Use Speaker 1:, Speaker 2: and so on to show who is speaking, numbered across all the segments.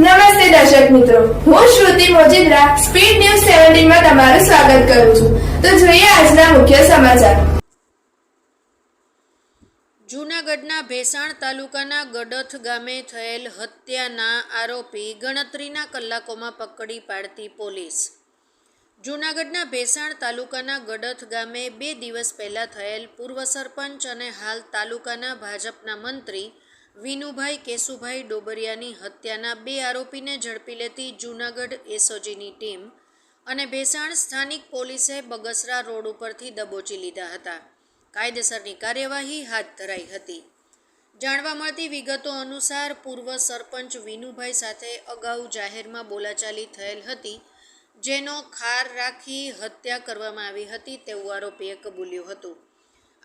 Speaker 1: નમસ્તે દર્શક મિત્રો. હું શ્રુતિ મોજીદ્રા, સ્પીડ ન્યૂઝ સેવન્ટીનમાં તમારું સ્વાગત કરું છું. તો જોઈએ આજના મુખ્ય સમાચાર.
Speaker 2: જૂનાગઢના ભેસાણ તાલુકાના ગડથ ગામે થયેલ હત્યાના આરોપી ગણતરીના કલાકોમાં પકડી પાડતી પોલીસ. જૂનાગઢના ભેસાણ તાલુકાના ગડથ ગામે બે દિવસ પહેલાં થયેલ પૂર્વ સરપંચ અને હાલ તાલુકાના ભાજપના મંત્રી વિનુભાઈ કેશુભાઈ ડોબરિયાની હત્યાના બે આરોપીને ઝડપી લેતી જૂનાગઢ એસઓજીની ટીમ અને ભેસાણ સ્થાનિક પોલીસે બગસરા રોડ ઉપરથી દબોચી લીધા હતા. કાયદેસરની કાર્યવાહી હાથ ધરાઈ હતી. જાણવા મળતી વિગતો અનુસાર પૂર્વ સરપંચ વિનુભાઈ સાથે અગાઉ જાહેરમાં બોલાચાલી થયેલ હતી, જેનો ખાર રાખી હત્યા કરવામાં આવી હતી તેવું આરોપીએ કબૂલ્યું હતું.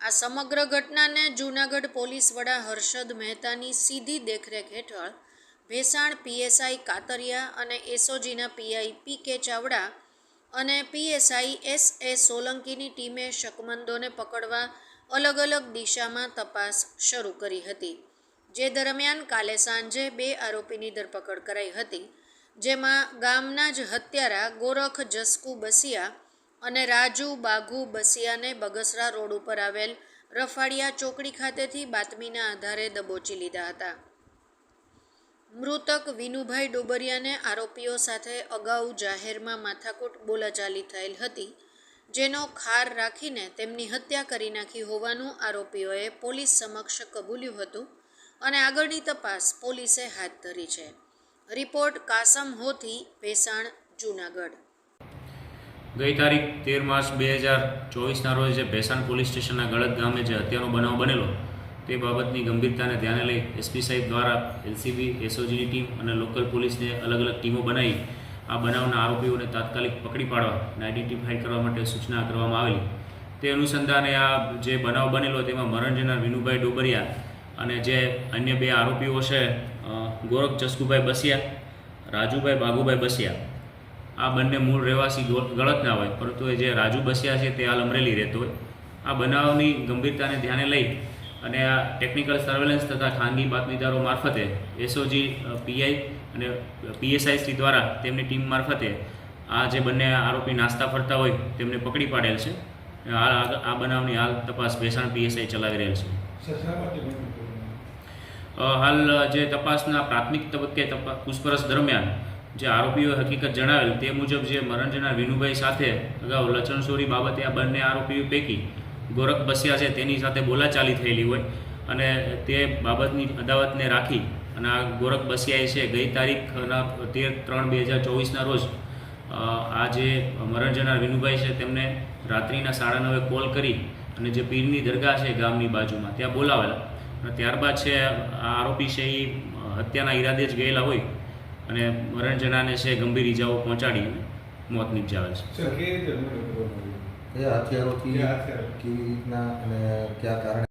Speaker 2: આ સમગ્ર ઘટનાને જૂનાગઢ પોલીસ વડા હર્ષદ મહેતાની સીધી દેખરેખ હેઠળ ભેસાણ પીએસઆઈ કાતરિયા અને એસઓજીના પીઆઈ પી કે ચાવડા અને પીએસઆઈ એસ એ સોલંકીની ટીમે શકમંદોને પકડવા અલગ અલગ દિશામાં તપાસ શરૂ કરી હતી, જે દરમિયાન કાલે સાંજે બે આરોપીની ધરપકડ કરાઈ હતી, જેમાં ગામના જ હત્યારા ગોરખ જસકુ બસિયા અને રાજુ બાઘુ બસિયાને બગસરા રોડ ઉપર આવેલ રફાડિયા ચોકડી ખાતેથી બાતમીના આધારે દબોચી લીધા હતા. મૃતક વિનુભાઈ ડોબરિયાને આરોપીઓ સાથે અગાઉ જાહેરમાં માથાકૂટ બોલાચાલી થયેલ હતી, જેનો ખાર રાખીને તેમની હત્યા કરી નાખી હોવાનું આરોપીઓએ પોલીસ સમક્ષ કબૂલ્યું હતું અને આગળની તપાસ પોલીસે હાથ ધરી છે. રિપોર્ટ કાસમ હોથી, ભેસાણ, જૂનાગઢ.
Speaker 3: ગઈ તારીખ તેર માર્ચ બે હજાર ચોવીસના રોજ જે ભેસાણ પોલીસ સ્ટેશનના ગળત ગામે જે હત્યાનો બનાવ બનેલો, તે બાબતની ગંભીરતાને ધ્યાને લઈ એસપી સાહેબ દ્વારા એલસીબી એસઓજીની ટીમ અને લોકલ પોલીસને અલગ અલગ ટીમો બનાવી આ બનાવના આરોપીઓને તાત્કાલિક પકડી પાડવા અને આઈડેન્ટિફાઈ કરવા માટે સૂચના કરવામાં આવેલી. તે અનુસંધાને આ જે બનાવ બનેલો, તેમાં મરણ જનાર વિનુભાઈ ડોબરિયા અને જે અન્ય બે આરોપીઓ છે ગોરખ જસકુભાઈ બસિયા, રાજુભાઈ બાગુભાઈ બસિયા આ બંને મૂળ રહેવાસી ગળતના હોય પરંતુ એ જે રાજુ બસિયા છે તે હાલ અમરેલી રહેતો હોય. આ બનાવની ગંભીરતાને ધ્યાને લઈ અને આ ટેકનિકલ સર્વેલન્સ તથા ખાનગી બાતમીદારો મારફતે એસઓજી પીઆઈ અને પીએસઆઈ શ્રી દ્વારા તેમની ટીમ મારફતે આ જે બંને આરોપી નાસ્તા ફરતા હોય તેમને પકડી પાડેલ છે. આ- બનાવની હાલ તપાસ ભેસાણ પીએસઆઈ ચલાવી રહેલ છે. હાલ જે તપાસના પ્રાથમિક તબક્કે પૂછપરછ દરમિયાન જે આરોપીઓએ હકીકત જણાવેલ તે મુજબ જે મરણ જનાર વિનુભાઈ સાથે અગાઉ લચણસોરી બાબતે આ બંને આરોપીઓ પૈકી ગોરખ બસ્યા છે તેની સાથે બોલાચાલી થયેલી હોય અને તે બાબતની અદાવતને રાખી અને આ ગોરખ બસિયાએ છે ગઈ તારીખના તેર ત્રણ બે હજાર ચોવીસના રોજ આ જે મરણ જનાર વિનુભાઈ છે તેમને રાત્રિના સાડા નવે કોલ કરી અને જે પીરની દરગાહ છે ગામની બાજુમાં ત્યાં બોલાવેલા અને ત્યારબાદ છે આ આરોપી છે એ હત્યાના ઈરાદે જ ગયેલા હોય અને મરણ જનારને છે ગંભીર ઈજાઓ પહોંચાડી મોત નિપજાવેલ છે.
Speaker 4: હથિયારોથી કેવી રીતના અને કયા કારણે?